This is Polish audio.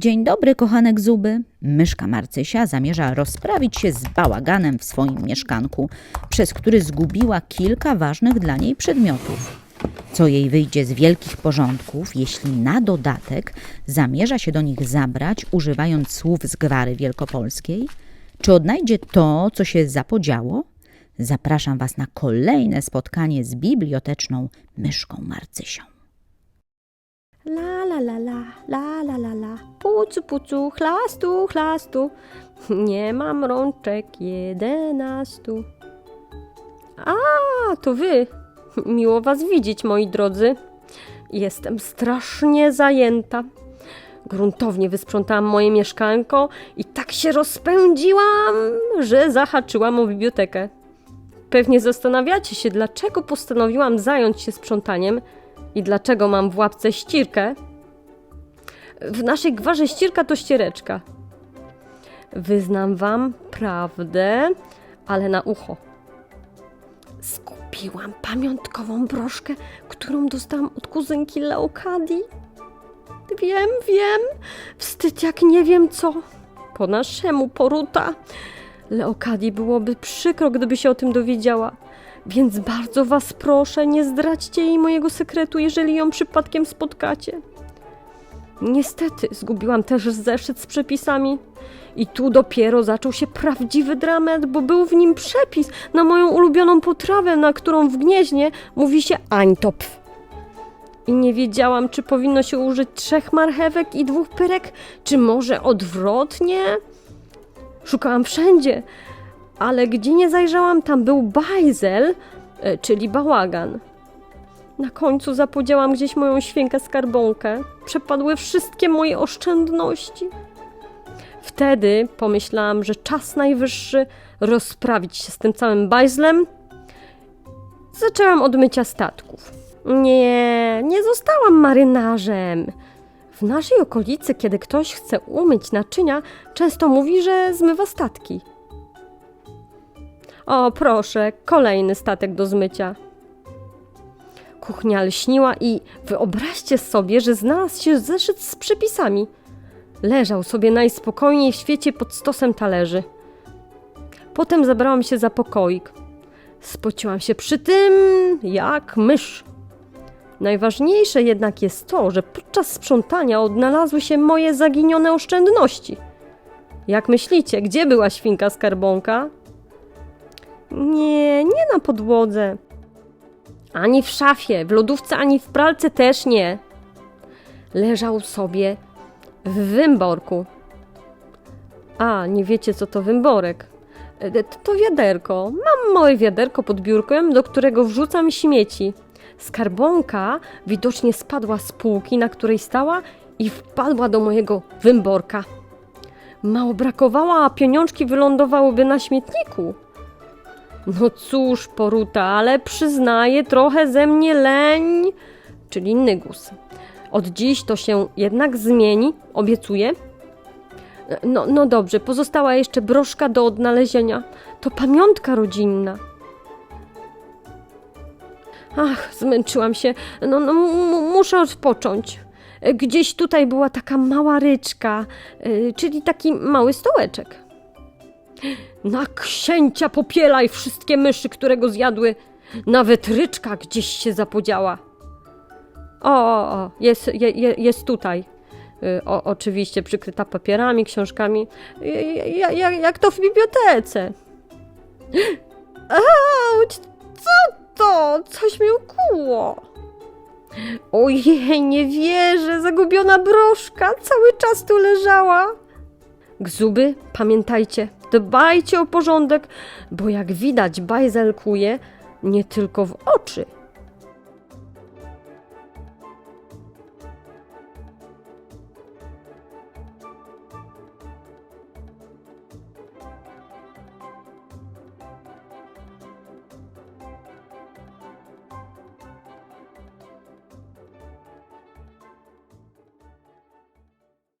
Dzień dobry, kochanek Zuby. Myszka Marcysia zamierza rozprawić się z bałaganem w swoim mieszkanku, przez który zgubiła kilka ważnych dla niej przedmiotów. Co jej wyjdzie z wielkich porządków, jeśli na dodatek zamierza się do nich zabrać, używając słów z gwary wielkopolskiej? Czy odnajdzie to, co się zapodziało? Zapraszam Was na kolejne spotkanie z biblioteczną myszką Marcysią. La la la la, la la la la, pucu pucu, chlastu chlastu, nie mam rączek jedenastu. A, to wy. Miło was widzieć, moi drodzy. Jestem strasznie zajęta. Gruntownie wysprzątałam moje mieszkanko i tak się rozpędziłam, że zahaczyłam o bibliotekę. Pewnie zastanawiacie się, dlaczego postanowiłam zająć się sprzątaniem i dlaczego mam w łapce ścierkę. W naszej gwarze ścierka to ściereczka. Wyznam wam prawdę, ale na ucho. Skupiłam pamiątkową broszkę, którą dostałam od kuzynki Leokadii. Wiem, wiem, wstyd jak nie wiem co. Po naszemu poruta. Leokadii byłoby przykro, gdyby się o tym dowiedziała. Więc bardzo was proszę, nie zdradźcie jej mojego sekretu, jeżeli ją przypadkiem spotkacie. Niestety, zgubiłam też zeszyt z przepisami. I tu dopiero zaczął się prawdziwy dramat, bo był w nim przepis na moją ulubioną potrawę, na którą w Gnieźnie mówi się ańtopf. I nie wiedziałam, czy powinno się użyć trzech marchewek i dwóch pyrek, czy może odwrotnie. Szukałam wszędzie, ale gdzie nie zajrzałam, tam był bajzel, e, czyli bałagan. Na końcu zapodziałam gdzieś moją świnkę skarbonkę. Przepadły wszystkie moje oszczędności. Wtedy pomyślałam, że czas najwyższy rozprawić się z tym całym bajzlem. Zaczęłam od mycia statków. Nie, nie zostałam marynarzem. W naszej okolicy, kiedy ktoś chce umyć naczynia, często mówi, że zmywa statki. O, proszę, kolejny statek do zmycia. Kuchnia lśniła i wyobraźcie sobie, że znalazł się zeszyt z przepisami. Leżał sobie najspokojniej w świecie pod stosem talerzy. Potem zabrałam się za pokoik. Spociłam się przy tym jak mysz. Najważniejsze jednak jest to, że podczas sprzątania odnalazły się moje zaginione oszczędności. Jak myślicie, gdzie była świnka skarbonka? Nie, nie na podłodze. Ani w szafie, w lodówce, ani w pralce też nie. Leżał sobie w wymborku. A, nie wiecie co to wymborek? E, To, wiaderko. Mam małe wiaderko pod biurkiem, do którego wrzucam śmieci. Skarbonka widocznie spadła z półki, na której stała i wpadła do mojego wymborka. Mało brakowało, a pieniążki wylądowałyby na śmietniku. No cóż, poruta, ale przyznaję trochę ze mnie leń, czyli nygus. Od dziś to się jednak zmieni, obiecuję. No, no dobrze, pozostała jeszcze broszka do odnalezienia. To pamiątka rodzinna. Ach, zmęczyłam się. No, no muszę odpocząć. Gdzieś tutaj była taka mała ryczka, y, czyli taki mały stołeczek. Na księcia popielaj wszystkie myszy, które go zjadły. Nawet ryczka gdzieś się zapodziała. O, o, o jest, je, je, jest tutaj. Y, O, oczywiście przykryta papierami, książkami. Ja, ja, jak to w bibliotece. Auć, co to? Coś mi ukuło. Ojej, nie wierzę, zagubiona broszka cały czas tu leżała. Gzuby, pamiętajcie, dbajcie o porządek, bo jak widać bajzelkuje nie tylko w oczy,